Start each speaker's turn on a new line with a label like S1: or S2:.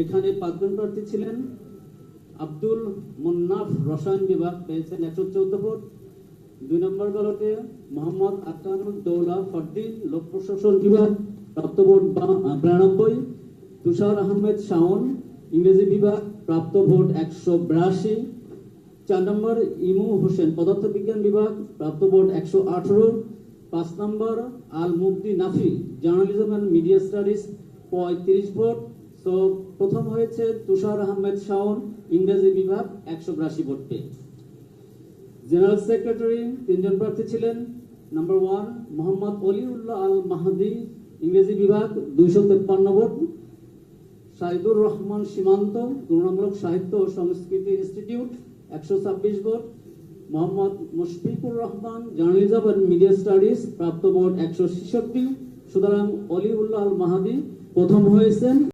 S1: এখানে পাঁচজন প্রার্থী ছিলেন। আব্দুল মুন্নাফ রসায়ন বিভাগ পেয়েছেন একশো চৌদ্দ ভোট। দুই নম্বর মোহাম্মদ ফরদিন লোক প্রশাসন বিভাগ, প্রাপ্ত ভোট বিরানব্বই। তুষার আহমেদ শাওন, ইংরেজি বিভাগ, প্রাপ্ত ভোট একশো বিরাশি। চার নম্বর ইমু হোসেন, পদার্থবিজ্ঞান বিভাগ, প্রাপ্ত ভোট একশো আঠারো। পাঁচ নম্বর Al Mufti Nafi, journalism and media studies, পঁয়ত্রিশ ভোট। তো প্রথম হয়েছে তুষার আহমেদ শাওন, ইংরেজি বিভাগ, একশো বিরাশি ভোট। পেয়ে জেনারেল সেক্রেটারি তিনজন প্রার্থী ছিলেন। নাম্বার ওয়ান মোহাম্মদ অলিউল্লাহ আল মাহাদি, ইংরেজি বিভাগ, দুইশো তেপ্পান্ন ভোট। সাইদুর রহমান সীমান্ত, তুলনামূলক সাহিত্য ও সংস্কৃতি ইনস্টিটিউট, একশো ছাব্বিশ vote. Mohammad Mushfiqur Rahman, journalism and media studies, প্রাপ্ত ভোট একশো ছেষট্টি। সুতরাং অলিউল্লাহ আল মাহাদি প্রথম হয়েছেন।